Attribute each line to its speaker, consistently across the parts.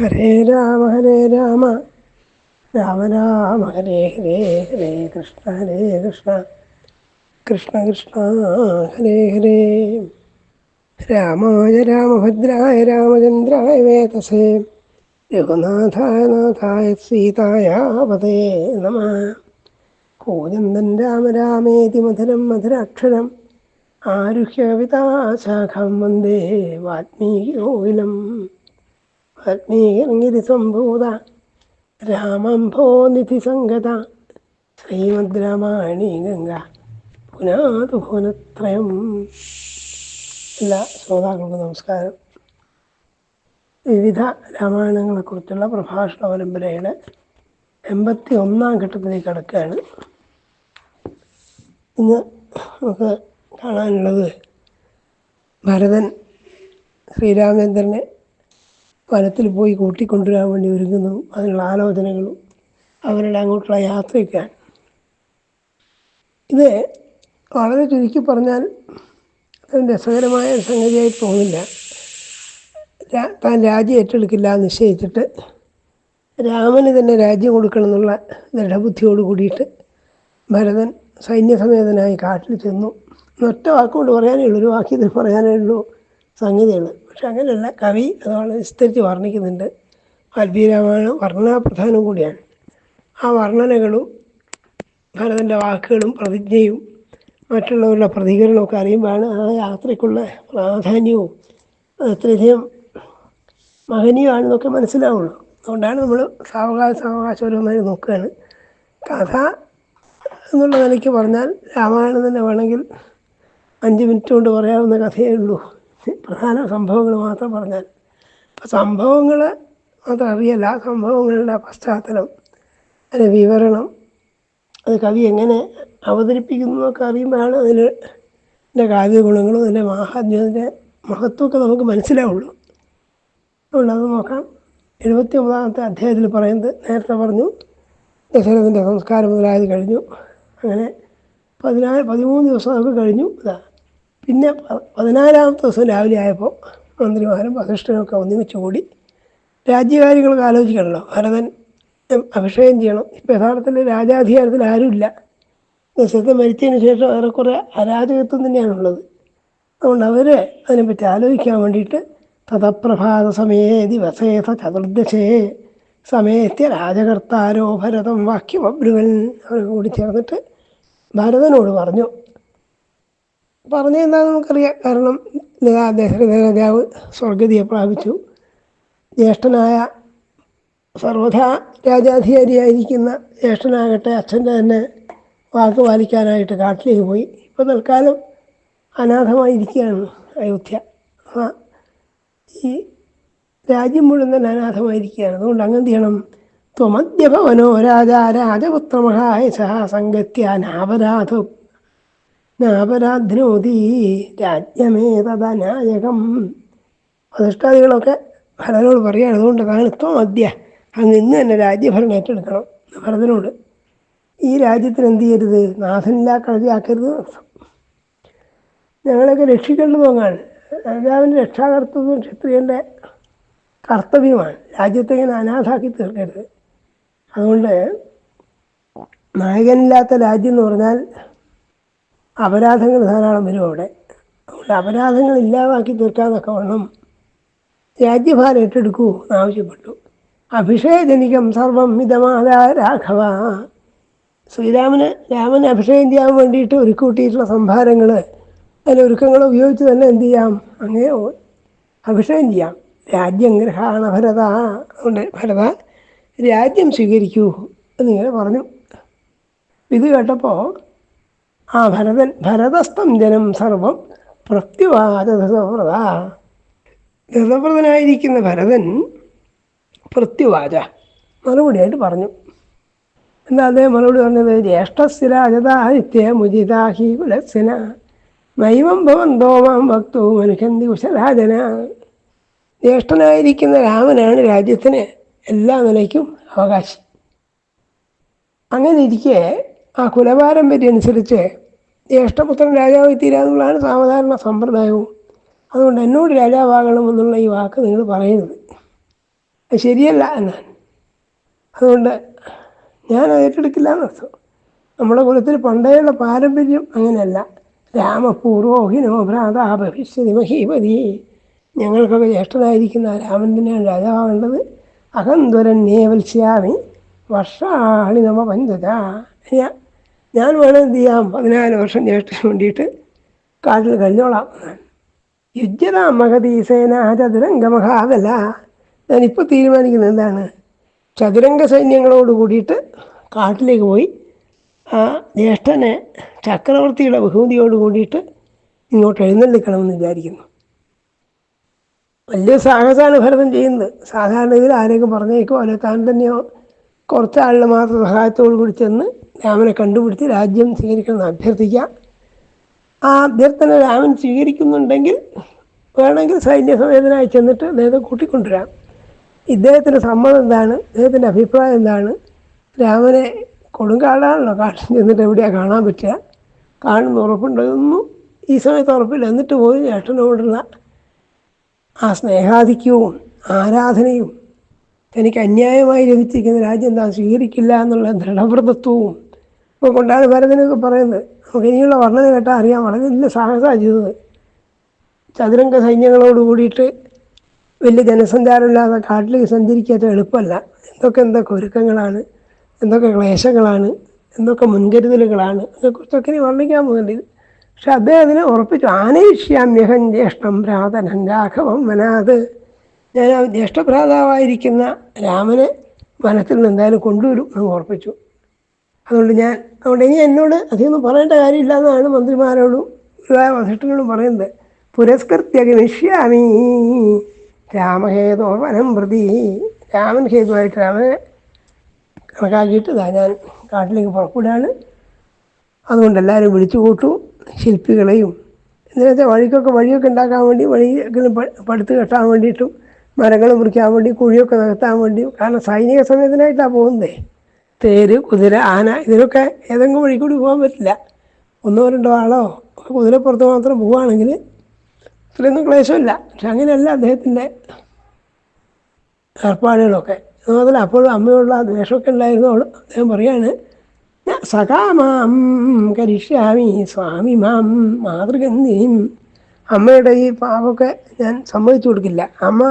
Speaker 1: ഹരേ രാമ ഹരേ രാമ. രാമ രാമ ഹരേ ഹരേ ഹരേ കൃഷ്ണ ഹരേ കൃഷ്ണ. കൃഷ്ണ കൃഷ്ണ ഹരേ ഹരേ. രാമായ രാമഭദ്രായ രാമചന്ദ്രായ വേതസേ. രഘുനാഥായ നാഥായ സീതായ പതേ നമ. കോചന്ദൻ രാമ രാമേതി മധുരം മധുരാക്ഷരം. ആരുഹ്യവിതാശാഖം വന്ദേ വാൽമീകിയോവിലം വാൽമീകിർങ്ങിരി സംഭൂത രാമം ഭോനിധി സംഗത. ശ്രീമദ് രാമായണി ഗംഗ പുനാതു ഭുവനത്രയം എല്ലാ ശ്രോതാക്കൾക്കും നമസ്കാരം. വിവിധ രാമായണങ്ങളെക്കുറിച്ചുള്ള പ്രഭാഷണ പരമ്പരയുടെ എൺപത്തി ഒന്നാം ഘട്ടത്തിലേക്ക് കടക്കുകയാണ്. ഇന്ന് നമുക്ക് കാണാനുള്ളത് ഭരതൻ ശ്രീരാമചന്ദ്രനെ വനത്തിൽ പോയി കൂട്ടിക്കൊണ്ടുവരാൻ വേണ്ടി ഒരുങ്ങുന്നു. അതിനുള്ള ആലോചനകളും അവരുടെ അങ്ങോട്ടുള്ള യാത്രയൊക്കെയാണ്. ഇത് വളരെ ചുരുക്കി പറഞ്ഞാൽ രസകരമായ സംഗതിയായി തോന്നില്ല. താൻ രാജ്യം ഏറ്റെടുക്കില്ല എന്ന് നിശ്ചയിച്ചിട്ട് രാമന് തന്നെ രാജ്യം കൊടുക്കണം എന്നുള്ള ദൃഢബുദ്ധിയോട് കൂടിയിട്ട് ഭരതൻ സൈന്യസമേതനായി കാട്ടിൽ ചെന്നു. ഒറ്റ വാക്കുകൊണ്ട് പറയാനേ ഉള്ളൂ ഒരു വാക്യത്തിൽ പറയാനേ ഉള്ളൂ. സംഗതികൾ പക്ഷെ അങ്ങനെയല്ല കവി അത് വളരെ വിസ്തരിച്ച് വർണിക്കുന്നുണ്ട്. വാൽമീരാമായണം വർണാപ്രധാനം കൂടിയാണ്. ആ വർണനകളും ഭരതന്റെ വാക്കുകളും പ്രതിജ്ഞയും മറ്റുള്ളവരുടെ പ്രതികരണമൊക്കെ അറിയുമ്പോഴാണ് ആ യാത്രയ്ക്കുള്ള പ്രാധാന്യവും അത് എത്രയധികം മഹനീയമാണെന്നൊക്കെ മനസ്സിലാവുള്ളൂ. അതുകൊണ്ടാണ് നമ്മൾ സാവകാശ സാവകാശം ഓരോന്നായി നോക്കുകയാണ്. കഥ എന്നുള്ള നിലയ്ക്ക് പറഞ്ഞാൽ രാമായണം തന്നെ വേണമെങ്കിൽ അഞ്ച് മിനിറ്റ് കൊണ്ട് പറയാവുന്ന കഥയേ ഉള്ളൂ. പ്രധാന സംഭവങ്ങൾ മാത്രം പറഞ്ഞാൽ സംഭവങ്ങൾ മാത്രം അറിയല്ല ആ സംഭവങ്ങളുടെ പശ്ചാത്തലം അതിന്റെ വിവരണം അത് കവി എങ്ങനെ അവതരിപ്പിക്കുന്നു എന്നൊക്കെ അറിയുമ്പോഴാണ് അതിൽ അതിന്റെ കാവ്യഗുണങ്ങളും അതിന്റെ മഹാജ്ഞതിന്റെ മഹത്വമൊക്കെ നമുക്ക് മനസ്സിലാവുള്ളൂ. അതുകൊണ്ട് അത് നോക്കാം. എഴുപത്തി ഒമ്പതാമത്തെ അധ്യായത്തിൽ പറയുന്നത് നേരത്തെ പറഞ്ഞു ദശരഥന്റെ സംസ്കാരം മുതലായത് കഴിഞ്ഞു. അങ്ങനെ പതിനാല് പതിമൂന്ന് ദിവസം നമുക്ക് കഴിഞ്ഞു. ഇതാ. പിന്നെ പതിനാലാമത്തെ ദിവസം രാവിലെ ആയപ്പോൾ മന്ത്രിമാരും വസിഷ്ഠനൊക്കെ ഒന്നിച്ച് കൂടി രാജ്യകാര്യങ്ങളൊക്കെ ആലോചിക്കണമല്ലോ ഭരതൻ അഭിഷേകം ചെയ്യണം. ഇപ്പം യഥാർത്ഥത്തിൽ രാജാധികാരത്തിൽ ആരുമില്ല. ദശരഥൻ മരിച്ചതിന് ശേഷം ഏറെക്കുറെ അരാജകത്വം തന്നെയാണുള്ളത്. അതുകൊണ്ട് അവർ അതിനെപ്പറ്റി ആലോചിക്കാൻ വേണ്ടിയിട്ട് തഥപ്രഭാത സമയേ ദിവസേഥ ചതുർദശേ സമയത്തെ രാജകർത്താരോ ഭരതം വാക്യം അബ്രുവൻ അവർ കൂടി ചേർന്നിട്ട് ഭരതനോട് പറഞ്ഞു. പറഞ്ഞെന്താണെന്ന് നമുക്കറിയാം. കാരണം ദശരഥ രാജാവ് സ്വർഗതിയെ പ്രാപിച്ചു. ജ്യേഷ്ഠനായ സർവഥാ രാജാധികാരിയായിരിക്കുന്ന ജ്യേഷ്ഠനാകട്ടെ അച്ഛന്റെ തന്നെ വാക്ക് പാലിക്കാനായിട്ട് കാട്ടിലേക്ക് പോയി. ഇപ്പോൾ തൽക്കാലം അനാഥമായിരിക്കുകയാണ് അയോധ്യ. ഈ രാജ്യം മുഴുവൻ തന്നെ അനാഥമായിരിക്കുകയാണ്. അതുകൊണ്ട് അങ്ങനെ ചെയ്യണം? ത്വമദ്യഭവനോ രാജാ രാജപുത്രമഹായ സഹ സംഗത്യ നാപരാധ നാപരാധ്നോതി രാജ്യമേതനായകം പ്രതിഷ്ഠാദികളൊക്കെ ഭരതനോട് പറയുകയാണ് അതുകൊണ്ട് അതാണ് ത്വമദ്യ അങ്ങ് ഇന്ന് തന്നെ രാജ്യഭരണം ഏറ്റെടുക്കണം. ഭരതനോട്. ഈ രാജ്യത്തിന് എന്ത് ചെയ്യരുത്? നാഥനില്ലാ കഴുതിയാക്കരുത് ഞങ്ങളെയൊക്കെ രക്ഷിക്കേണ്ടത് അങ്ങാണ്. രാജാവിന്റെ രക്ഷാകർത്തൃത്വം ക്ഷത്രിയന്റെ കർത്തവ്യമാണ്. രാജ്യത്തെ ഇങ്ങനെ അനാഥാക്കി തീർക്കരുത്. അതുകൊണ്ട് നായകനില്ലാത്ത രാജ്യം എന്ന് പറഞ്ഞാൽ അപരാധങ്ങൾ ധാരാളം വരും അവിടെ. അതുകൊണ്ട് അപരാധങ്ങൾ ഇല്ലാതാക്കി തീർക്കാന്നൊക്കെ വേണം രാജ്യഭാരം ഏറ്റെടുക്കൂ എന്നാവശ്യപ്പെട്ടു. അഭിഷേകജനികം സർവം മിതമാതാ രാഘവ. ശ്രീരാമന് രാമന് അഭിഷേകം ചെയ്യാൻ വേണ്ടിയിട്ട് ഒരുക്കൂട്ടിയിട്ടുള്ള സംഭാരങ്ങൾ അതിലെ ഒരുക്കങ്ങൾ ഉപയോഗിച്ച് തന്നെ എന്ത് ചെയ്യാം? അങ്ങനെ അഭിഷേകം ചെയ്യാം. രാജ്യം ഗ്രഹാണ ഭരത. അതുകൊണ്ട് ഭരത രാജ്യം സ്വീകരിക്കൂ എന്നിങ്ങനെ പറഞ്ഞു. ഇത് കേട്ടപ്പോൾ ആ ഭരതൻ ഭരതസ്ഥം ജനം സർവം പ്രത്യുവാചതവ്രത ഗതവ്രതനായിരിക്കുന്ന ഭരതൻ പ്രത്യുവാച. മറുപടിയായിട്ട് പറഞ്ഞു. എന്താ അദ്ദേഹം മറുപടി പറഞ്ഞത്? ജ്യേഷ്ഠസ്ഥിരാജതാദിത്യ മുജിതാഹി കുലസ്യന നൈവം ഭവന്തോ മാം ഭക്തോ മനുഷ്യന്തി കുശലാജന. ജ്യേഷ്ഠനായിരിക്കുന്ന രാമനാണ് രാജ്യത്തിന് എല്ലാ നിലയ്ക്കും അവകാശി. അങ്ങനെ ഇരിക്കെ ആ കുലപാരമ്പര്യം അനുസരിച്ച് ജ്യേഷ്ഠപുത്രൻ രാജാവായി തീരാന്നുള്ളതാണ് സാധാരണ സമ്പ്രദായവും. അതുകൊണ്ട് എന്നോട് രാജാവാകണമെന്നുള്ള ഈ വാക്ക് നിങ്ങൾ പറയുന്നത്. അത് ശരിയല്ല എന്നാണ്. അതുകൊണ്ട് ഞാൻ ഏറ്റെടുക്കില്ല എന്നർത്ഥം നമ്മുടെ കുലത്തിൽ പണ്ടേയുള്ള പാരമ്പര്യം അങ്ങനെയല്ല. രാമപൂർവോഹിനോ ഭ്രാത ഭവിഷ്യതി മഹീപതി ഞങ്ങൾക്കൊക്കെ ജ്യേഷ്ഠനായിരിക്കുന്ന രാമൻ തന്നെയാണ് രാജാവേണ്ടത് അഹന്തുരന്യേവത്സ്യാമി വർഷാണി നമ പഞ്ചത. ഞാൻ വേണം എന്ത് ചെയ്യാം? പതിനാല് വർഷം ജ്യേഷ്ഠന് വേണ്ടിയിട്ട് കാട്ടിൽ കഴിഞ്ഞോളാം യുജ്യത യുജ്യതാം മഹതി സേന ചതുരംഗ മഹാബല ഞാനിപ്പോൾ തീരുമാനിക്കുന്നത് എന്താണ്? ചതുരംഗ സൈന്യങ്ങളോട് കൂടിയിട്ട് കാട്ടിലേക്ക് പോയി ആ ജ്യേഷ്ഠനെ ചക്രവർത്തിയുടെ ബഹുമതിയോട് കൂടിയിട്ട് ഇങ്ങോട്ട് എഴുന്നള്ളിക്കണമെന്ന് വിചാരിക്കുന്നു. വലിയ സാഹസമാണ് ഭരതം ചെയ്യുന്നത്. സാധാരണ ഇതിൽ ആരെയൊക്കെ പറഞ്ഞേക്കോ? അല്ലെ താൻ തന്നെയോ? കുറച്ച് ആളുടെ മാത്രം സഹായത്തോടു കൂടി ചെന്ന് രാമനെ കണ്ടുപിടിച്ച് രാജ്യം സ്വീകരിക്കണമെന്ന് അഭ്യർത്ഥിക്കാം ആ അഭ്യർത്ഥന രാമൻ സ്വീകരിക്കുന്നുണ്ടെങ്കിൽ വേണമെങ്കിൽ സൈന്യസമേതനായി ചെന്നിട്ട് അദ്ദേഹത്തെ കൂട്ടിക്കൊണ്ടുവരാം. ഇദ്ദേഹത്തിന്റെ സമ്മതം എന്താണ്? ഇദ്ദേഹത്തിന്റെ അഭിപ്രായം എന്താണ്? രാമനെ കൊടുങ്കാടാണല്ലോ കാട്ടിൽ ചെന്നിട്ട് എവിടെയാണ് കാണാൻ പറ്റുക? കാണുന്ന ഉറപ്പുണ്ടെന്നും ഈ സമയത്ത് ഉറപ്പില്ല. എന്നിട്ട് പോയി ചേട്ടനോടുള്ള ആ സ്നേഹാധിക്യവും ആരാധനയും തനിക്ക് അന്യായമായി ലഭിച്ചിരിക്കുന്ന രാജ്യം എന്താ? സ്വീകരിക്കില്ല എന്നുള്ള ദൃഢവ്രതത്വവും ഇപ്പോൾ കൊണ്ടാട് ഭരതനൊക്കെ പറയുന്നത് നമുക്ക് ഇനിയുള്ള വർണന കേട്ടാൽ അറിയാം വളരെ വലിയ സാഹസമാണ് ചെയ്തത് ചതുരംഗ സൈന്യങ്ങളോട് കൂടിയിട്ട് വലിയ ജനസഞ്ചാരമില്ലാതെ കാട്ടിലേക്ക് സഞ്ചരിക്കാത്ത എളുപ്പമല്ല. എന്തൊക്കെ എന്തൊക്കെ ഒരുക്കങ്ങളാണ് എന്തൊക്കെ ക്ലേശങ്ങളാണ് എന്തൊക്കെ മുൻകരുതലുകളാണ് അതിനെക്കുറിച്ചൊക്കെ ഇനി വർണിക്കാൻ പോകുന്നുണ്ട്. പക്ഷെ അദ്ദേഹം അതിനെ ഉറപ്പിച്ചു ആനയിഷ്യാമ്യഹം ജ്യേഷ്ഠം ഭ്രാതനം രാഘവം വനാത്. ഞാൻ ജ്യേഷ്ഠഭ്രാതാവായിരിക്കുന്ന രാമനെ വനത്തിൽ നിന്ന് എന്തായാലും കൊണ്ടുവരും എന്ന് ഉറപ്പിച്ചു. അതുകൊണ്ട് ഞാൻ അതുകൊണ്ട് ഇനി എന്നോട് അധികമൊന്നും പറയേണ്ട കാര്യമില്ല എന്നാണ് മന്ത്രിമാരോടും വസിഷ്ഠനോടും പറയുന്നത്. പുരസ്കൃത്യ ഗമിഷ്യാമി രാമഹേതോ വനം പ്രതി. രാമൻ ഹേതുവായിട്ട് രാമനെ കണക്കാക്കിയിട്ട് ഇതാ ഞാൻ കാട്ടിലേക്ക് പുറപ്പെടുകയാണ്. അതുകൊണ്ട് എല്ലാവരും വിളിച്ചു കൂട്ടും ശില്പികളെയും. എന്നുവെച്ചാൽ വഴിക്കൊക്കെ വഴിയൊക്കെ ഉണ്ടാക്കാൻ വേണ്ടി വഴി പടുത്ത് കെട്ടാൻ വേണ്ടിയിട്ടും മരങ്ങൾ മുറിക്കാൻ വേണ്ടി കുഴിയൊക്കെ നികത്താൻ വേണ്ടി കാരണം സൈനിക സമയത്തിനായിട്ടാണ് പോകുന്നത് തേര് കുതിര ആന ഇതിനൊക്കെ ഏതെങ്കിലും വഴി കൂടി പോകാൻ പറ്റില്ല. ഒന്നോ രണ്ടോ ആളോ കുതിരപ്പുറത്ത് മാത്രം പോവുകയാണെങ്കിൽ ഇത്രയൊന്നും ക്ലേശമില്ല. പക്ഷെ അങ്ങനെയല്ല അദ്ദേഹത്തിന്റെ ഏർപ്പാടുകളൊക്കെ. അതുപോലെ അപ്പോഴും അമ്മയോടുള്ള ആ ദ്വേഷമൊക്കെ ഉണ്ടായിരുന്നോളൂ അദ്ദേഹം പറയാണ് സഖാമാം കരിഷ്യാമി സ്വാമി മാം മാതൃഗന്ധിയും അമ്മയുടെ ഈ പാവമൊക്കെ ഞാൻ സമ്മതിച്ചു കൊടുക്കില്ല. അമ്മ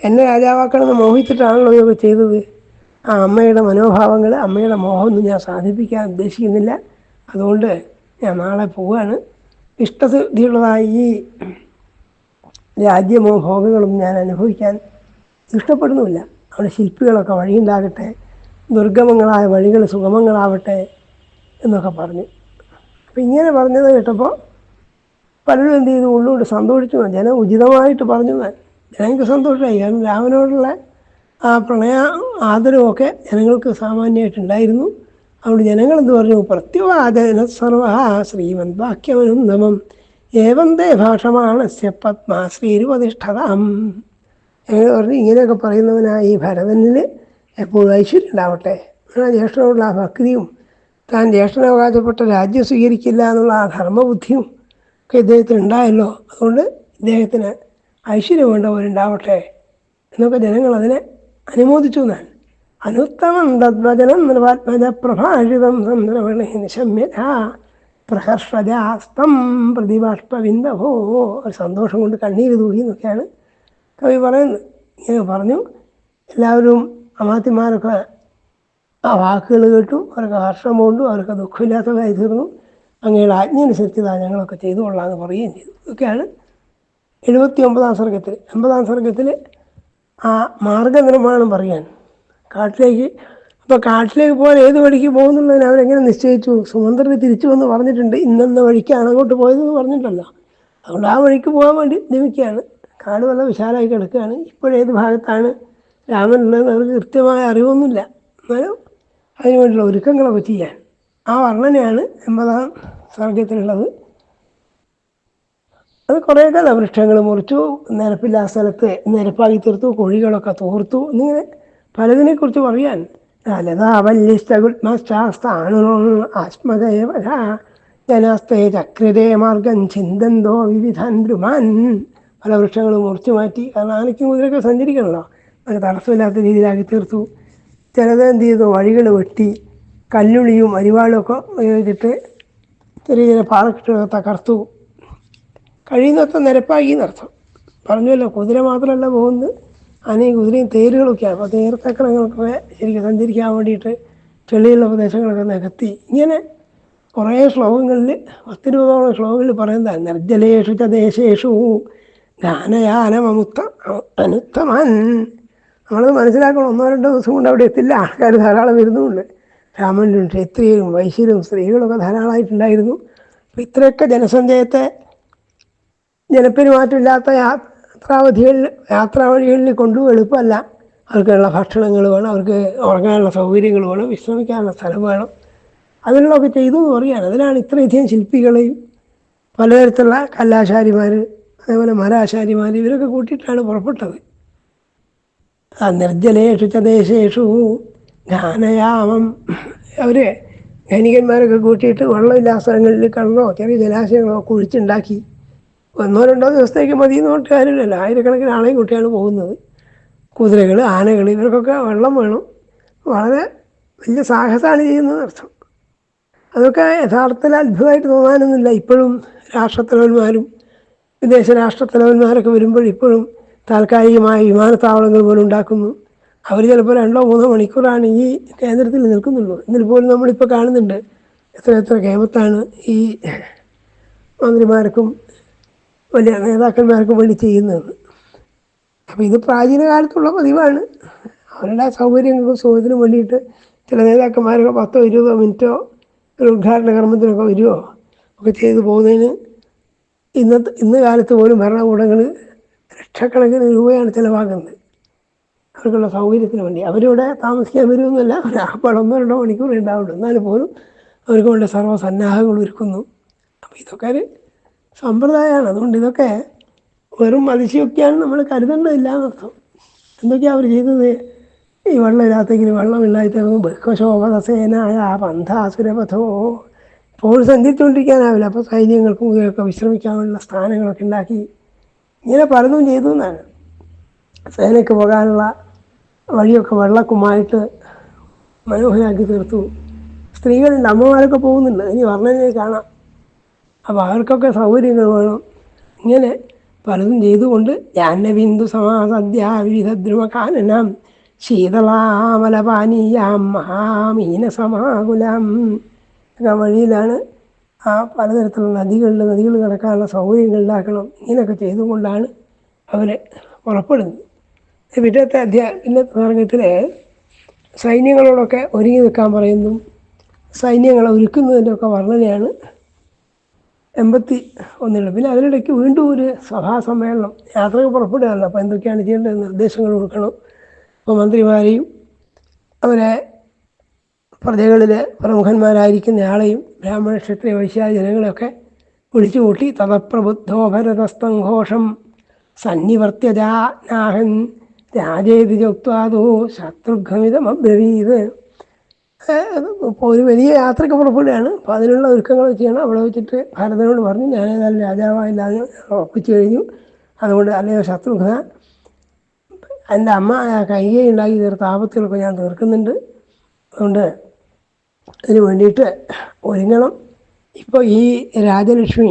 Speaker 1: എന്നെ രാജാവാക്കണമെന്ന് മോഹിച്ചിട്ടാണല്ലോ ഇതൊക്കെ ചെയ്തത്. ആ അമ്മയുടെ മനോഭാവങ്ങൾ അമ്മയുടെ മോഹമൊന്നും ഞാൻ സാധിപ്പിക്കാൻ ഉദ്ദേശിക്കുന്നില്ല. അതുകൊണ്ട് ഞാൻ നാളെ പോവുകയാണ് ഇഷ്ടസിദ്ധിയുള്ളതായി ഈ രാജ്യമോ ഭോഗങ്ങളും ഞാൻ അനുഭവിക്കാൻ ഇഷ്ടപ്പെടുന്നുമില്ല. അവിടെ ശില്പികളൊക്കെ വഴിയുണ്ടാകട്ടെ ദുർഗമങ്ങളായ വഴികൾ സുഗമങ്ങളാവട്ടെ എന്നൊക്കെ പറഞ്ഞു. അപ്പം ഇങ്ങനെ പറഞ്ഞത് കേട്ടപ്പോൾ പലരും എന്ത് ചെയ്തു? ഉള്ളുകൊണ്ട് സന്തോഷിച്ചു. ജനം ഉചിതമായിട്ട് പറഞ്ഞു. ജനങ്ങൾക്ക് സന്തോഷമായി. കാരണം രാമനോടുള്ള ആ പ്രണയ ആദരവൊക്കെ ജനങ്ങൾക്ക് സാമാന്യമായിട്ടുണ്ടായിരുന്നു. അതുകൊണ്ട് ജനങ്ങൾ എന്ന് പറഞ്ഞു? പ്രത്യുവാചന സർവ വാക്യവനും നമം. ഏവന്തേ ഭാഷമാണ് പത്മ ശ്രീരുപതിഷ്ഠതം എന്ന് പറഞ്ഞു ഇങ്ങനെയൊക്കെ പറയുന്നവനായി ഭരതനിൽ എപ്പോഴും ഐശ്വര്യം ഉണ്ടാവട്ടെ ജ്യേഷ്ഠനോടുള്ള ആ ഭക്തിയും താൻ ജ്യേഷ്ഠനവകാശപ്പെട്ട രാജ്യം സ്വീകരിക്കില്ല എന്നുള്ള ആ ധർമ്മബുദ്ധിയും ഒക്കെ ഇദ്ദേഹത്തിന് ഉണ്ടായല്ലോ. അതുകൊണ്ട് ഇദ്ദേഹത്തിന് ഐശ്വര്യം വേണ്ടവരുണ്ടാവട്ടെ. എന്നൊക്കെ ജനങ്ങൾ അതിനെ അനുമോദിച്ചു എന്നാണ് അനുത്തമം തദ്വചനം നിർവാത്മജ പ്രഭാഷിതം സന്ദ്രവണി നിശമ്യത പ്രഹർഷജാസ്തം പ്രതിഭാഷ്പവിന്ദഹോ ഒരു സന്തോഷം കൊണ്ട് കണ്ണീര് തൂകി എന്നൊക്കെയാണ് കവി പറയുന്നത്. ഇങ്ങനെ പറഞ്ഞു. എല്ലാവരും അമാത്തിമാരൊക്കെ ആ വാക്കുകൾ കേട്ടു. അവർക്ക് ഹർഷം കൊണ്ടു അവർക്ക് ദുഃഖമില്ലാത്തതായി തീർന്നു. അങ്ങയുടെ ആജ്ഞയനുസരിച്ചതാണ് ഞങ്ങളൊക്കെ ചെയ്തു കൊള്ളാമെന്ന് പറയുകയും ചെയ്തു. ഇതൊക്കെയാണ് എഴുപത്തി ഒമ്പതാം സർഗത്തിൽ എൺപതാം സർഗത്തിൽ ആ മാർഗനിർമ്മാണം പറയാൻ. കാട്ടിലേക്ക് അപ്പോൾ കാട്ടിലേക്ക് പോകാൻ ഏത് വഴിക്ക് പോകുന്നുള്ളതിന് അവരെങ്ങനെ നിശ്ചയിച്ചു? സുമന്ത്രന് തിരിച്ചു വന്ന് പറഞ്ഞിട്ടുണ്ട് ഇന്നെന്ന വഴിക്കാണ് അങ്ങോട്ട് പോയതെന്ന് പറഞ്ഞിട്ടല്ലോ. അതുകൊണ്ട് ആ വഴിക്ക് പോകാൻ വേണ്ടി നിമിക്കുകയാണ്. കാട് വളരെ വിശാലമായി കിടക്കുകയാണ്. ഇപ്പോഴേത് ഭാഗത്താണ് രാമൻ ഉള്ളതെന്ന് അവർക്ക് കൃത്യമായ അറിവൊന്നുമില്ല. എന്നാലും അതിനുവേണ്ടിയുള്ള ഒരുക്കങ്ങളൊക്കെ ചെയ്യാൻ. ആ വർണനയാണ് എൺപതാം സർഗത്തിലുള്ളത്. അത് കുറേയൊക്കെ വൃക്ഷങ്ങൾ മുറിച്ചു നിരപ്പില്ലാ സ്ഥലത്ത് നിരപ്പാക്കി തീർത്തു കുഴികളൊക്കെ തോർത്തു. എന്നിങ്ങനെ പലതിനെക്കുറിച്ച് പറയാൻ അല്ലതാ ജനസ്തേ ചക്രതേ മാർഗം ചിന്തന്തോ വിവിധാൻ പല വൃക്ഷങ്ങളും മുറിച്ചു മാറ്റി. കാരണം ആനയ്ക്കും കുതിരൊക്കെ സഞ്ചരിക്കണമല്ലോ അത് തടസ്സമില്ലാത്ത രീതിയിലാക്കി തീർത്തു. ചിലത് എന്ത് ചെയ്തു? വഴികൾ വെട്ടി കല്ലുളിയും അരിവാളും ഒക്കെ ഉപയോഗിച്ചിട്ട് ചെറിയ ചെറിയ പാറക്കെട്ടുകൾ തകർത്തു. കഴിയുന്നത്ര നിരപ്പാക്കി എന്നർത്ഥം. പറഞ്ഞല്ലോ കുതിര മാത്രമല്ല പോകുന്നത്. ആനയും കുതിരയും തേരുകളൊക്കെയാണ്. അപ്പോൾ തേർത്തക്കണങ്ങളൊക്കെ ശരിക്കും സഞ്ചരിക്കാൻ വേണ്ടിയിട്ട് ചെളിയുള്ള പ്രദേശങ്ങളൊക്കെ നികത്തി. ഇങ്ങനെ കുറേ ശ്ലോകങ്ങളിൽ പത്തിരുപതോളം ശ്ലോകങ്ങളിൽ പറയുന്നതാണ്. നിർജലേഷു ച ദേശേഷു ഗാനയാനമമുത്ത അനുത്തമൻ. നമ്മളത് മനസ്സിലാക്കണം ഒന്നോ രണ്ടോ ദിവസം കൊണ്ട് അവിടെ എത്തില്ല. ആൾക്കാർ ധാരാളം വരുന്നുമുണ്ട് രാമനും ക്ഷത്രിയരും വൈശ്യരും സ്ത്രീകളൊക്കെ ധാരാളമായിട്ടുണ്ടായിരുന്നു. അപ്പോൾ ഇത്രയൊക്കെ ജനസഞ്ചയത്തെ ജനപ്പെരുമാറ്റമില്ലാത്ത യാത്രാവധികളിൽ യാത്രാവഴികളിൽ കൊണ്ടു എളുപ്പമല്ല. അവർക്കുള്ള ഭക്ഷണങ്ങൾ വേണം അവർക്ക് ഉറങ്ങാനുള്ള സൗകര്യങ്ങൾ വേണം വിശ്രമിക്കാനുള്ള സ്ഥലം വേണം. അതിനുള്ളതൊക്കെ ചെയ്തു പറയുകയാണ്. അതിനാണ് ഇത്രയധികം ശില്പികളെയും പലതരത്തിലുള്ള കല്ലാശാരിമാർ അതേപോലെ മരാശാരിമാർ ഇവരൊക്കെ കൂട്ടിയിട്ടാണ് പുറപ്പെട്ടത്. ആ നിർജലേഷു ചതേശേഷു ഗാനയാമം. അവർ ധനികന്മാരൊക്കെ കൂട്ടിയിട്ട് വെള്ളമില്ലാത്ത സ്ഥലങ്ങളിൽ കണ്ണോ ചെറിയ ജലാശയങ്ങളോ കുഴിച്ചുണ്ടാക്കി ഒന്നോ രണ്ടോ ദിവസത്തേക്ക് മതി എന്ന് പറഞ്ഞിട്ട് കാര്യമില്ലല്ലോ. ആയിരക്കണക്കിന് ആളെയും കുട്ടിയാണ് പോകുന്നത്. കുതിരകൾ ആനകൾ ഇവർക്കൊക്കെ വെള്ളം വേണം. വളരെ വലിയ സാഹസമാണ് ചെയ്യുന്നത് അർത്ഥം. അതൊക്കെ യഥാർത്ഥത്തിൽ അത്ഭുതമായിട്ട് തോന്നാനൊന്നുമില്ല. ഇപ്പോഴും രാഷ്ട്രത്തലവന്മാരും വിദേശ രാഷ്ട്രത്തലവന്മാരൊക്കെ വരുമ്പോൾ ഇപ്പോഴും താൽക്കാലികമായ വിമാനത്താവളങ്ങൾ പോലും ഉണ്ടാക്കുന്നു. അവർ ചിലപ്പോൾ രണ്ടോ മൂന്നോ മണിക്കൂറാണ് ഈ കേന്ദ്രത്തിൽ നിൽക്കുന്നുള്ളൂ. എന്നിൽ പോലും നമ്മളിപ്പോൾ കാണുന്നുണ്ട്. എത്ര എത്ര കേമത്താണ് ഈ മന്ത്രിമാർക്കും വലിയ നേതാക്കന്മാർക്ക് വേണ്ടി ചെയ്യുന്നത്. അപ്പോൾ ഇത് പ്രാചീന കാലത്തുള്ള പതിവാണ്. അവരുടെ സൗകര്യങ്ങൾക്കും സുഖത്തിനും വേണ്ടിയിട്ട് ചില നേതാക്കന്മാരൊക്കെ പത്തോ ഇരുപതോ മിനിറ്റോ ഒരു ഉദ്ഘാടന കർമ്മത്തിനൊക്കെ വരുമോ ഒക്കെ ചെയ്തു പോകുന്നതിന് ഇന്നത്തെ ഇന്ന് കാലത്ത് പോലും ഭരണകൂടങ്ങൾ ലക്ഷക്കണക്കിന് രൂപയാണ് ചിലവാകുന്നത് അവർക്കുള്ള സൗകര്യത്തിന് വേണ്ടി. അവരിവിടെ താമസിക്കാൻ വരുമെന്നല്ല അപ്പോൾ ഒന്നോ രണ്ടോ മണിക്കൂർ ഉണ്ടാവുള്ളൂ. എന്നാലും പോലും അവർക്ക് വേണ്ട സർവസന്നാഹങ്ങൾ ഒരുക്കുന്നു. അപ്പോൾ ഇതൊക്കെ സമ്പ്രദായമാണ് അതുകൊണ്ട് ഇതൊക്കെ വെറും അതിശയൊക്കെയാണ് നമ്മൾ കരുതേണ്ടതില്ല എന്നർത്ഥം. എന്തൊക്കെയാണ് അവർ ചെയ്തത്? ഈ വെള്ളമില്ലാത്തെങ്കിലും വെള്ളമില്ലാത്ത ബഹ്വശോഭസേനായ പന്ഥാസുരപഥോ. ഇപ്പോൾ സഞ്ചരിച്ചുകൊണ്ടിരിക്കാനാവില്ല. അപ്പോൾ സൈന്യങ്ങൾക്കും ഇതൊക്കെ വിശ്രമിക്കാനുള്ള സ്ഥാനങ്ങളൊക്കെ ഉണ്ടാക്കി ഇങ്ങനെ പലതും ചെയ്തു എന്നാണ്. സേനയ്ക്ക് പോകാനുള്ള വഴിയൊക്കെ വെള്ളക്കുമായിട്ട് മനോഹരാക്കി തീർത്തു. സ്ത്രീകളുണ്ട് അമ്മമാരൊക്കെ പോകുന്നുണ്ട്. ഇനി വർണനെ കാണാം. അപ്പോൾ അവർക്കൊക്കെ സൗകര്യങ്ങൾ വേണം. ഇങ്ങനെ പലതും ചെയ്തുകൊണ്ട് ജാഹ്നബിന്ദു സമാസദ്യ വിവിധ ധ്രുവകാനനം ശീതളാമലപാനീയാം മഹാമീന സമാകുലം ഒക്കെ വഴിയിലാണ് ആ പലതരത്തിലുള്ള നദികളിൽ നദികൾ കിടക്കാനുള്ള സൗകര്യങ്ങൾ ഉണ്ടാക്കണം. ഇങ്ങനെയൊക്കെ ചെയ്തുകൊണ്ടാണ് അവരെ പുറപ്പെടുന്നത്. പിറ്റത്തെ അധ്യായ ഇന്നത്തെ സർഗത്തിൽ സൈന്യങ്ങളോടൊക്കെ ഒരുങ്ങി നിൽക്കാൻ പറയുന്നു. സൈന്യങ്ങളെ ഒരുക്കുന്നതിന്റെ ഒക്കെ വർണനയാണ് എൺപത്തി ഒന്നിലുള്ളത് പിന്നെ അതിനിടയ്ക്ക് വീണ്ടും ഒരു സഭാസമ്മേളനം യാത്രയ്ക്ക് യാത്രകൾ പുറപ്പെടുകയല്ലോ അപ്പോൾ എന്തൊക്കെയാണ് ചെയ്യേണ്ടത്? നിർദ്ദേശങ്ങൾ കൊടുക്കണം. അപ്പോൾ മന്ത്രിമാരെയും അവരെ പ്രജകളിലെ പ്രമുഖന്മാരായിരിക്കുന്ന ആളെയും ബ്രാഹ്മണ ക്ഷത്രിയ വൈശ്യാദി ജനങ്ങളെയൊക്കെ വിളിച്ചു കൂട്ടി തതപ്രബുദ്ധോ ഭരതസ്തംഘോഷം സന്നിവർത്യജാഹൻ രാജേതി ചൊക്വാദോ ശത്രുഘ്നമിതമബ്രവീത്. ഇപ്പോൾ ഒരു വലിയ യാത്രയ്ക്ക് പുറപ്പെടുകയാണ്. അപ്പോൾ അതിനുള്ള ഒരുക്കങ്ങൾ ചെയ്യണം അവിടെ വെച്ചിട്ട് ഭരതനോട് പറഞ്ഞു ഞാൻ ഏതായാലും രാജാവായില്ലാതെ ഒപ്പിച്ചു കഴിഞ്ഞു. അതുകൊണ്ട് അല്ലെങ്കിൽ ശത്രുഘ്ന എന്റെ അമ്മ കൈകൈ ഉണ്ടാക്കി തീർത്ത ആപത്തുകളൊക്കെ ഞാൻ തീർക്കുന്നുണ്ട്. അതുകൊണ്ട് അതിന് വേണ്ടിയിട്ട് ഒരുങ്ങണം. ഇപ്പോൾ ഈ രാജലക്ഷ്മി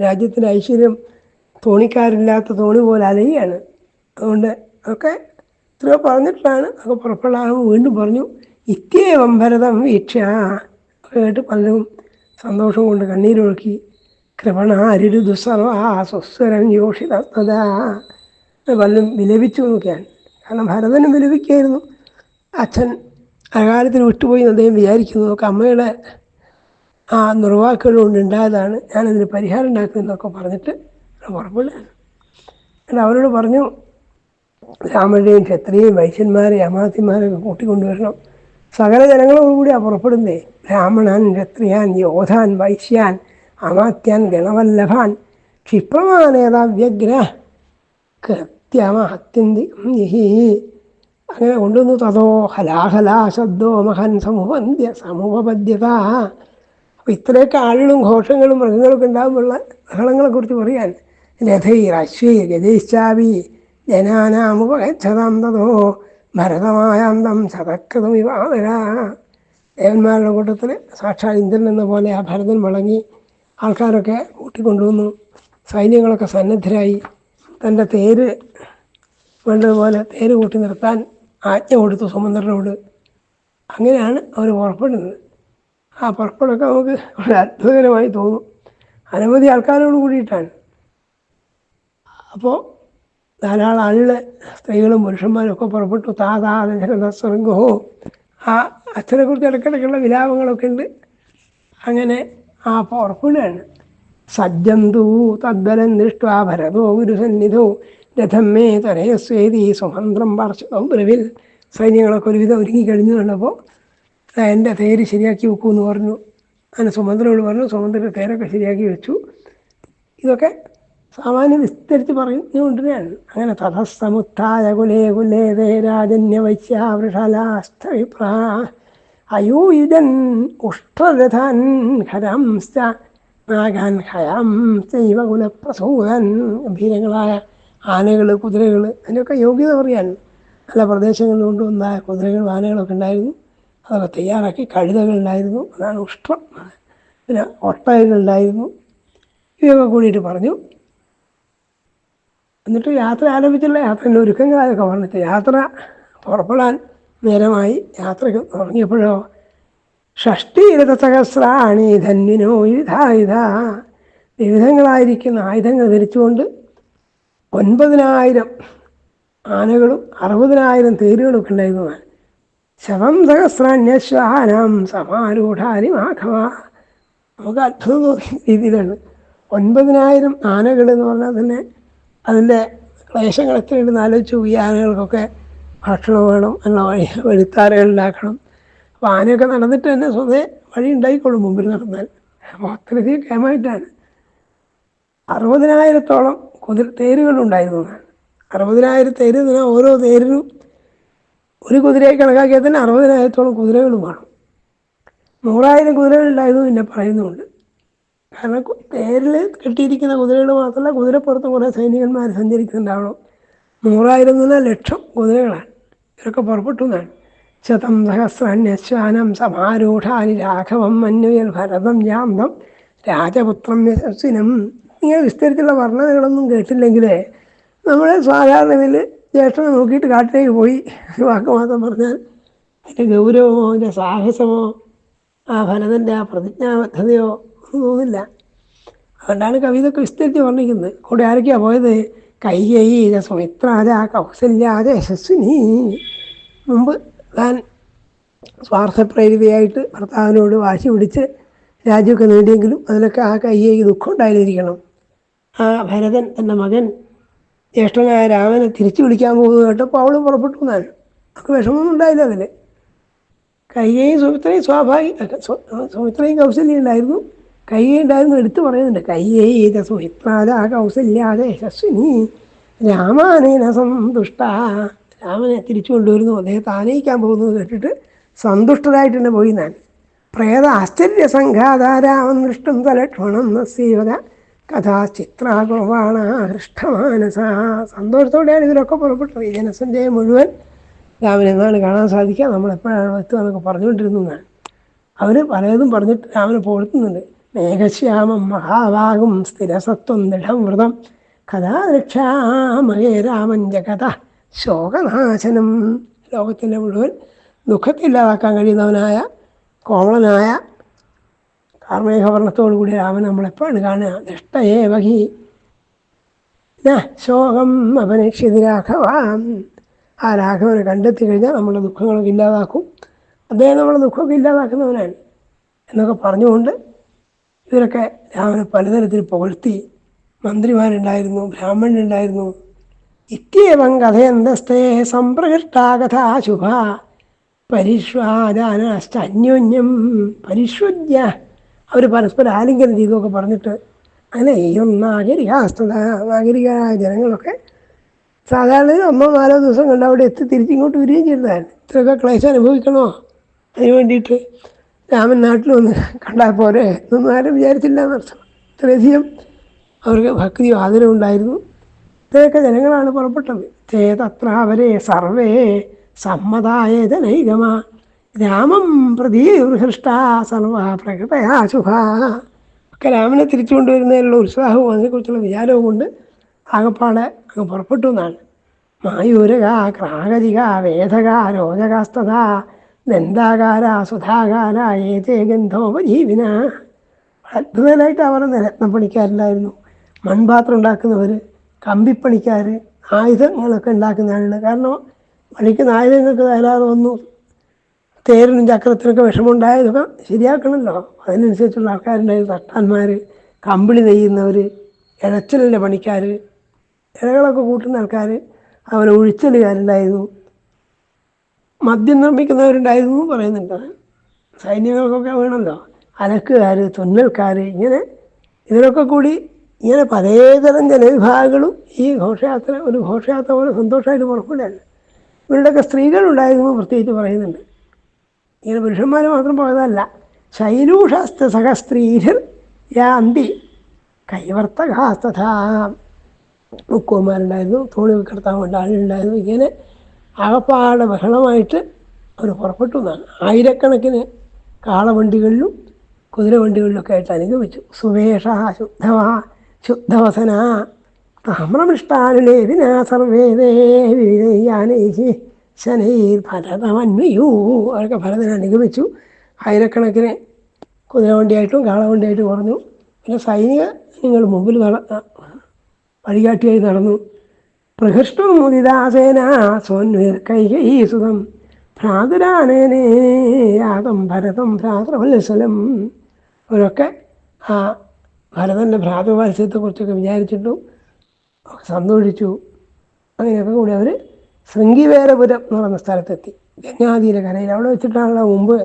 Speaker 1: രാജ്യത്തിന്റെ ഐശ്വര്യം തോണിക്കാരില്ലാത്ത തോണി പോലെ അലയുകയാണ്. അതുകൊണ്ട് ഒക്കെ ഇത്രയോ പറഞ്ഞിട്ടാണ്. ഒക്കെ പുറപ്പെടാൻ വീണ്ടും പറഞ്ഞു. ഇത്യേവം ഭരതം വീക്ഷ. കേട്ട് പലരും സന്തോഷം കൊണ്ട് കണ്ണീരൊഴുക്കി കൃപണാരിരു ദുസ്സർവ സ്വസ്വരം യോഷിതത്വതാ പലരും വിലപിച്ചു നോക്കിയാണ്. കാരണം ഭരതനും വിലപിക്കായിരുന്നു അച്ഛൻ അകാലത്തിൽ വിട്ടുപോയി അദ്ദേഹം വിചാരിക്കുന്നു. നോക്കാം അമ്മയുടെ ആ നിർവാക്കുകൾ കൊണ്ട് ഉണ്ടായതാണ്. ഞാനതിന് പരിഹാരം ഉണ്ടാക്കുന്നതൊക്കെ പറഞ്ഞിട്ട് പുറപ്പെടുകയാണ് എന്നിട്ട് അവരോട് പറഞ്ഞു രാമന്റെയും ക്ഷത്രിയെയും വൈശ്യന്മാരെയും അമാത്യന്മാരെയൊക്കെ കൂട്ടിക്കൊണ്ടുവരണം. സകല ജനങ്ങളോടുകൂടിയാണ് പുറപ്പെടുന്നേ. ബ്രാഹ്മണൻ ക്ഷത്രിയാൻ യോധാൻ വൈശ്യാൻ അമാത്യാൻ ഗണവല്ലഭാൻ ക്ഷിപ്രമാനേതാ വ്യഗ്ര കൃത്യമഹത്യന്തി അങ്ങനെ കൊണ്ടുവന്നു തതോ ഹലാഹലാ ശബ്ദോ മഹൻ സമുപന്ത്യ സമുപപദ്യത അപ്പോൾ ഇത്രയൊക്കെ ആളുകളും ഘോഷങ്ങളും മൃഗങ്ങളൊക്കെ ഉണ്ടാകുമ്പോഴുള്ള ബഹളങ്ങളെക്കുറിച്ച് പറയാൻ രഥൈർ അശ്വീർ ഗതീശ്ചാവി ജനാനാമുപഗച്ഛതാം തതോ ഭരതമായാന്തം സതക്കതും വിവാദന ദേവന്മാരുടെ കൂട്ടത്തിൽ സാക്ഷാൽ ഇന്ദ്രൻ എന്ന പോലെ ആ ഭരതൻ മുളങ്ങി ആൾക്കാരൊക്കെ കൂട്ടിക്കൊണ്ടുവന്നു. സൈന്യങ്ങളൊക്കെ സന്നദ്ധരായി. തന്റെ തേര് വേണ്ടതുപോലെ തേര് കൂട്ടി നിർത്താൻ ആജ്ഞ കൊടുത്തു സുമന്ദ്രനോട് അങ്ങനെയാണ് അവർ പുറപ്പെടുന്നത്. ആ പുറപ്പെടൊക്കെ നമുക്ക് വളരെ അത്ഭുതകരമായി തോന്നും. അനവധി ആൾക്കാരോട് കൂടിയിട്ടാണ്. അപ്പോൾ ധാരാളം ആളുകൾ സ്ത്രീകളും പുരുഷന്മാരും ഒക്കെ പുറപ്പെട്ടു സ്വർഗോ ആ അച്ഛനെക്കുറിച്ച് ഇടയ്ക്കിടയ്ക്കുള്ള വിലാപങ്ങളൊക്കെ ഉണ്ട്. അങ്ങനെ ആ പുറപ്പെടുകയാണ് സജ്ജന്തു തദ്ബലം ദൃഷ്ട ഭരതോ ഗുരുസന്നിധോ രഥം മേ തരയസ്വേദി സുമന്ത്രം പാർശ്വം സൈന്യങ്ങളൊക്കെ ഒരുവിധം ഒരുങ്ങി കഴിഞ്ഞു കണ്ടപ്പോൾ എന്റെ തേര് ശരിയാക്കി വെക്കൂ എന്ന് പറഞ്ഞു. അങ്ങനെ സുമന്ത്രനോട് പറഞ്ഞു സുമന്ത്രന്റെ തേരൊക്കെ ശരിയാക്കി വെച്ചു. ഇതൊക്കെ സാമാന്യം വിസ്തരിച്ച് പറഞ്ഞുകൊണ്ടിരുന്നതാണ് അങ്ങനെ തഥസമുത്ഥായ കുലേ കുലേ ദേരാജന്യ വൈശ്യാവൃഷലാസ്ഥവിപ്രാ അയൂയുജൻ ഉഷ്ട്രഥൻ ഹരാംശ്ച നാഗാൻ ഹയാം ചൈവ കുലപ്രസൂതൻ. ഗംഭീരങ്ങളായ ആനകൾ കുതിരകൾ അതിനൊക്കെ യോഗ്യത പറയാൻ നല്ല പ്രദേശങ്ങളിൽ കൊണ്ടുവന്ന കുതിരകൾ ആനകളൊക്കെ ഉണ്ടായിരുന്നു. അതൊക്കെ തയ്യാറാക്കി കഴുതകളുണ്ടായിരുന്നു അതാണ് ഉഷ്ട്രം. പിന്നെ ഒട്ടകങ്ങളുണ്ടായിരുന്നു ഇവയൊക്കെ കൂടിയിട്ട് പറഞ്ഞു. എന്നിട്ട് യാത്ര ആരംഭിച്ചുള്ള യാത്രയുടെ ഒരുക്കങ്ങളായൊക്കെ വന്നിട്ട് യാത്ര പുറപ്പെടാൻ നേരമായി യാത്രയ്ക്ക് തുടങ്ങിയപ്പോഴോ ഷഷ്ടിരഥസഹസ്രാണി ധന്യനോ വിവിധായുധ വിവിധങ്ങളായിരിക്കുന്ന ആയുധങ്ങൾ ധരിച്ചുകൊണ്ട് ഒൻപതിനായിരം ആനകളും അറുപതിനായിരം തേരുകളും ഒക്കെ ഉണ്ടായിരുന്നതാണ്. ശവം സഹസ്രാന്യശ്വാനം സമാരൂഢാനി മാഘവ. നമുക്ക് അത്ഭുതം രീതിയിലാണ്. ഒൻപതിനായിരം ആനകൾ എന്ന് പറഞ്ഞാൽ തന്നെ അതിന്റെ ക്ലേശങ്ങൾ എത്രയുണ്ടെന്ന് ആലോചിച്ചു ഈ ഭക്ഷണം വേണം എന്ന വഴി വഴിത്താരകൾ ഉണ്ടാക്കണം. അപ്പോൾ ആനയൊക്കെ നടന്നിട്ട് തന്നെ സ്വതേ വഴി ഉണ്ടായിക്കോളും മുമ്പിൽ നടന്നാൽ. അപ്പോൾ അത്രയധികം കേമായിട്ടാണ് അറുപതിനായിരത്തോളം കുതിര തേരുകളുണ്ടായിരുന്നു അറുപതിനായിരം തേര് എന്ന് പറഞ്ഞാൽ ഓരോ തേരിനും ഒരു കുതിരയെ കണക്കാക്കിയാൽ തന്നെ അറുപതിനായിരത്തോളം കുതിരകളും വേണം. നൂറായിരം കുതിരകളുണ്ടായിരുന്നു പിന്നെ പറയുന്നുണ്ട്. കാരണം പേരിൽ കെട്ടിയിരിക്കുന്ന കുതിരകൾ മാത്രമല്ല കുതിരപ്പുറത്ത് കുറേ സൈനികന്മാർ സഞ്ചരിക്കുന്നുണ്ടാവണം. നൂറായിരം എന്ന് ലക്ഷം കുതിരകളാണ്. ഇവരൊക്കെ പുറപ്പെട്ടു എന്നാണ് ശതം സഹസ്രാന്യശ്വാനം സമാരൂഢാനി രാഘവം മന്യുയൽ ഭരതം ജാന്തം രാജപുത്രം യശസ്വിനം ഇങ്ങനെ വിസ്തരിച്ചുള്ള വർണനകളൊന്നും കേട്ടില്ലെങ്കിലേ നമ്മൾ സാധാരണ ഇതിൽ ജ്യേഷ്ഠനെ നോക്കിയിട്ട് കാട്ടിലേക്ക് പോയി വാക്ക് മാത്രം പറഞ്ഞാൽ അതിന്റെ ഗൗരവമോ അതിന്റെ സാഹസമോ ആ ഭരതന്റെ ആ പ്രതിജ്ഞാബദ്ധതയോ ഒന്നും തോന്നില്ല അതുകൊണ്ടാണ് കവിത ഇതൊക്കെ വിസ്തരിച്ച് വർണിക്കുന്നത്. കൂടെ ആരൊക്കെയാണ് പോയത്? കൈകൈ സുമിത്രാജ കൗസല്യാജ യശസ്വിനി മുമ്പ് താൻ സ്വാർത്ഥപ്രേരിതയായിട്ട് ഭർത്താവിനോട് വാശി പിടിച്ച് രാജ്യമൊക്കെ നേടിയെങ്കിലും അതിലൊക്കെ ആ കൈകൈക്ക് ദുഃഖം ഉണ്ടായിരിക്കണം. ആ ഭരതൻ തന്റെ മകൻ ജ്യേഷ്ഠനായ രാമനെ തിരിച്ചു വിളിക്കാൻ പോകുന്നത് കേട്ടപ്പോൾ അവൾ പുറപ്പെട്ടു എന്നാണ്. അവർക്ക് വിഷമമൊന്നും ഉണ്ടായില്ല അതിൽ കൈകയും സുമിത്രയും സ്വാഭാവിക സ്വ- സുമിത്രയും കൗശല്യം ഉണ്ടായിരുന്നു. കൈകൈ ഉണ്ടായിരുന്നു എടുത്തു പറയുന്നുണ്ട്. കൈകൈ സുഹിത്രാത കൗസല്യാതെ യശസ്വിനി രാമാനേന സന്തുഷ്ട രാമനെ തിരിച്ചു കൊണ്ടുവരുന്നു. അദ്ദേഹത്തെ ആനയിക്കാൻ പോകുന്നത് കേട്ടിട്ട് സന്തുഷ്ടരായിട്ട് തന്നെ പോയി ഞാൻ. പ്രേത ആശ്ചര്യ സംഘാതാരാമം ദൃഷ്ടം തലക്ഷണം നസീവത. കഥാചിത്രാകുർവാണ ഹൃഷ്ടമാനസ സന്തോഷത്തോടെയാണ് ഇതിലൊക്കെ പുറപ്പെട്ടത്. ഈ ജനസഞ്ചയം മുഴുവൻ രാമനെന്നാണ് കാണാൻ സാധിക്കുക നമ്മൾ എപ്പോഴാണ് എത്തുക എന്നൊക്കെ പറഞ്ഞുകൊണ്ടിരുന്നതാണ് അവർ പലതും പറഞ്ഞിട്ട് രാമനെ പുകഴ്ത്തുന്നുണ്ട് മേഘശ്യാമം മഹാഭാഗം സ്ഥിരസത്വം ദൃഢം വ്രതം കഥാരക്ഷാമയേ രാമൻ ജഗത ശോകനാശനം. ലോകത്തിന്റെ മുഴുവൻ ദുഃഖത്തില്ലാതാക്കാൻ കഴിയുന്നവനായ കോമളനായ കാർമേഘവർണത്തോടു കൂടി രാമൻ നമ്മളെപ്പോഴാണ് കാണുക? ദൃഷ്ടയേ വഹി. ശോകം അപനേക്ഷിത രാഘവാം ആ രാഘവനെ കണ്ടെത്തി കഴിഞ്ഞാൽ നമ്മുടെ ദുഃഖങ്ങളൊക്കെ ഇല്ലാതാക്കും. അദ്ദേഹം നമ്മുടെ ദുഃഖമൊക്കെ ഇല്ലാതാക്കുന്നവനാണ് എന്നൊക്കെ പറഞ്ഞുകൊണ്ട് ഇവരൊക്കെ രാമനെ പലതരത്തിൽ പുകഴ്ത്തി മന്ത്രിമാരുണ്ടായിരുന്നു ബ്രാഹ്മണനുണ്ടായിരുന്നു ഇത്യേവം കഥയന്തസ്തേ പരിശ്വാദാനോന്യം ശുഭ. പരിഷ്വജ്യ അവർ പരസ്പരം ആലിംഗനം ചെയ്തൊക്കെ പറഞ്ഞിട്ട് അങ്ങനെ ഈ നാഗരികാസ്തത നാഗരികരായ ജനങ്ങളൊക്കെ സാധാരണ അമ്മ നാലോ ദിവസം കണ്ട് അവിടെ എത്തി തിരിച്ചിങ്ങോട്ട് വരികയും ചെയ്തതാണ് ഇത്രയൊക്കെ ക്ലേശം അനുഭവിക്കണോ? അതിന് വേണ്ടിയിട്ട് രാമൻ നാട്ടിൽ വന്ന് കണ്ടാൽ പോരെ എന്നൊന്നും ആരും വിചാരിച്ചില്ല എന്നർത്ഥം ഇത്രയധികം അവർക്ക് ഭക്തിയും ആദരവും ഉണ്ടായിരുന്നു. ഇത്രയൊക്കെ ജനങ്ങളാണ് പുറപ്പെട്ടത്. ചേതത്രാവരെ സർവേ സമ്മതായ ജനൈകമ രാമം പ്രതി ഹൃഷ്ട സർവ പ്രകൃതയാ ശുഭ. ഒക്കെ രാമനെ തിരിച്ചുകൊണ്ടുവരുന്നതിനുള്ള ഉത്സാഹവും അതിനെക്കുറിച്ചുള്ള വിചാരവും കൊണ്ട് ആകപ്പാടെ അങ്ങ് പുറപ്പെട്ടു എന്നാണ്. മായൂരക ക്രാഗരിക വേദക രോചകാസ്തത ദന്താകാര സുധാകാര ഏതേ ഗന്ധോപജീവിന? അവർ രത്നപ്പണിക്കാരിലായിരുന്നു. മൺപാത്രം ഉണ്ടാക്കുന്നവർ കമ്പിപ്പണിക്കാർ ആയുധങ്ങളൊക്കെ ഉണ്ടാക്കുന്ന ആളുകൾ കാരണം പണിക്കുന്ന ആയുധങ്ങൾക്ക് തയ്യാറാതെ വന്നു. തേരിനും ചക്രത്തിനൊക്കെ വിഷമമുണ്ടായതൊക്കെ ശരിയാക്കണമല്ലോ അതിനനുസരിച്ചുള്ള ആൾക്കാരുണ്ടായിരുന്നു. തട്ടാന്മാർ കമ്പിളി നെയ്യുന്നവർ ഇഴച്ചലിന്റെ പണിക്കാർ ഇഴകളൊക്കെ കൂട്ടുന്ന ആൾക്കാർ അവരെ ഒഴിച്ചലുകാരുണ്ടായിരുന്നു. മദ്യം നിർമ്മിക്കുന്നവരുണ്ടായിരുന്നു പറയുന്നുണ്ട്. സൈനികർക്കൊക്കെ വേണമല്ലോ. അലക്കുകാർ തുന്നൽക്കാർ ഇങ്ങനെ ഇതിനൊക്കെ കൂടി ഇങ്ങനെ പലതരം ജനവിഭാഗങ്ങളും ഈ ഘോഷയാത്ര ഒരു ഘോഷയാത്ര പോലെ സന്തോഷമായിട്ട് പുറപ്പെടുകയാണ് ഇവരുടെയൊക്കെ സ്ത്രീകളുണ്ടായിരുന്നു പ്രത്യേകിച്ച് പറയുന്നുണ്ട്. ഇങ്ങനെ പുരുഷന്മാർ മാത്രം പോയതല്ല. ശൈലൂഷാസ്ത സഹസ്ത്രീരർ യാന്തി കൈവർത്തകാസ്തഥാ. മുക്കുവന്മാരുണ്ടായിരുന്നു തോണി കിടത്താൻ വേണ്ട ആളുണ്ടായിരുന്നു ഇങ്ങനെ ആകപ്പാടെ ബഹളമായിട്ട് അവർ പുറപ്പെട്ടു എന്നാണ്. ആയിരക്കണക്കിന് കാളവണ്ടികളിലും കുതിരവണ്ടികളിലൊക്കെ ആയിട്ട് അനുഗമിച്ചു. സുവേഷ ശുദ്ധവാ ശുദ്ധവസന താമ്രമൃഷ്ടാനുലേപിന സർവേ ദേവിയാനൈഹി ശനൈർ ഭരതമന്വയൂ അവരൊക്കെ ഭരതനെ അനുഗമിച്ചു. ആയിരക്കണക്കിന് കുതിരവണ്ടിയായിട്ടും കാളവണ്ടിയായിട്ടും പറഞ്ഞു പിന്നെ സൈനിക നിങ്ങൾ മുമ്പിൽ നട വഴികാട്ടിയായി നടന്നു. പ്രഹൃഷ്ടമുദിദാസേന സോന്വീർ കൈകൈസുതം ഭ്രാതുരാനേനേ യാതം ഭരതം ഭ്രാതൃവത്സലം. അവരൊക്കെ ആ ഭരതന്റെ ഭ്രാതൃവാത്സ്യത്തെക്കുറിച്ചൊക്കെ വിചാരിച്ചിട്ടു സന്തോഷിച്ചു. അങ്ങനെയൊക്കെ കൂടി അവർ ശൃംഗിവേരപുരം എന്ന് പറയുന്ന സ്ഥലത്തെത്തി. ഗംഗാതീര കരയിൽ അവിടെ വെച്ചിട്ടാണല്ലോ മുമ്പ്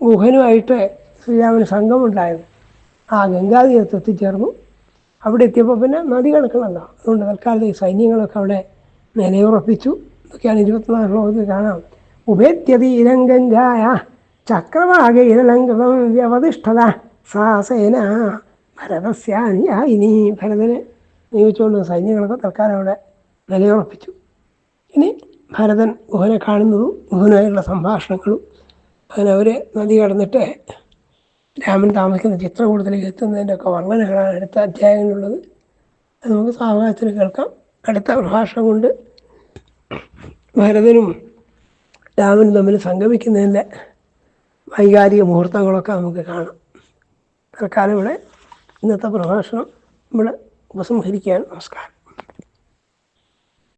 Speaker 1: ഗുഹനുമായിട്ട് ശ്രീരാമന് സംഘമുണ്ടായത്. ആ ഗംഗാതീരത്ത് എത്തിച്ചേർന്നു അവിടെ എത്തിയപ്പോൾ പിന്നെ നദി കിടക്കണമല്ലോ അതുകൊണ്ട് തൽക്കാലത്ത് ഈ സൈന്യങ്ങളൊക്കെ അവിടെ നിലയുറപ്പിച്ചു. ഇതൊക്കെയാണ് ഇരുപത്തിനാല് ശ്ലോകത്തിൽ കാണാം. ഉപേത്യതീരം ഗംഗായ ചക്രവാകയിരലങ്കൃതം വ്യവതിഷ്ഠത സാസേന ഭരതസ്യാനിയായിനി ഭരതനെ നിയോഗിച്ചുകൊണ്ട് സൈന്യങ്ങളൊക്കെ തൽക്കാലം അവിടെ നിലയുറപ്പിച്ചു. ഇനി ഭരതൻ ഗുഹനെ കാണുന്നതും ഗുഹനായുള്ള സംഭാഷണങ്ങളും. അങ്ങനെ അവർ നദി കടന്നിട്ട് രാമൻ താമസിക്കുന്ന ചിത്രകൂടത്തിലേക്ക് എത്തുന്നതിന്റെ ഒക്കെ വർണനകളാണ് അടുത്ത അധ്യായങ്ങളിലുള്ളത് അത് നമുക്ക് സാവകാശത്തിൽ കേൾക്കാം. അടുത്ത പ്രഭാഷണം കൊണ്ട് ഭരതനും രാമനും തമ്മിൽ സംഗമിക്കുന്നതിന്റെ വൈകാരിക മുഹൂർത്തങ്ങളൊക്കെ നമുക്ക് കാണാം. തൽക്കാലം ഇവിടെ ഇന്നത്തെ പ്രഭാഷണം ഇവിടെ ഉപസംഹരിക്കുകയാണ്. നമസ്കാരം.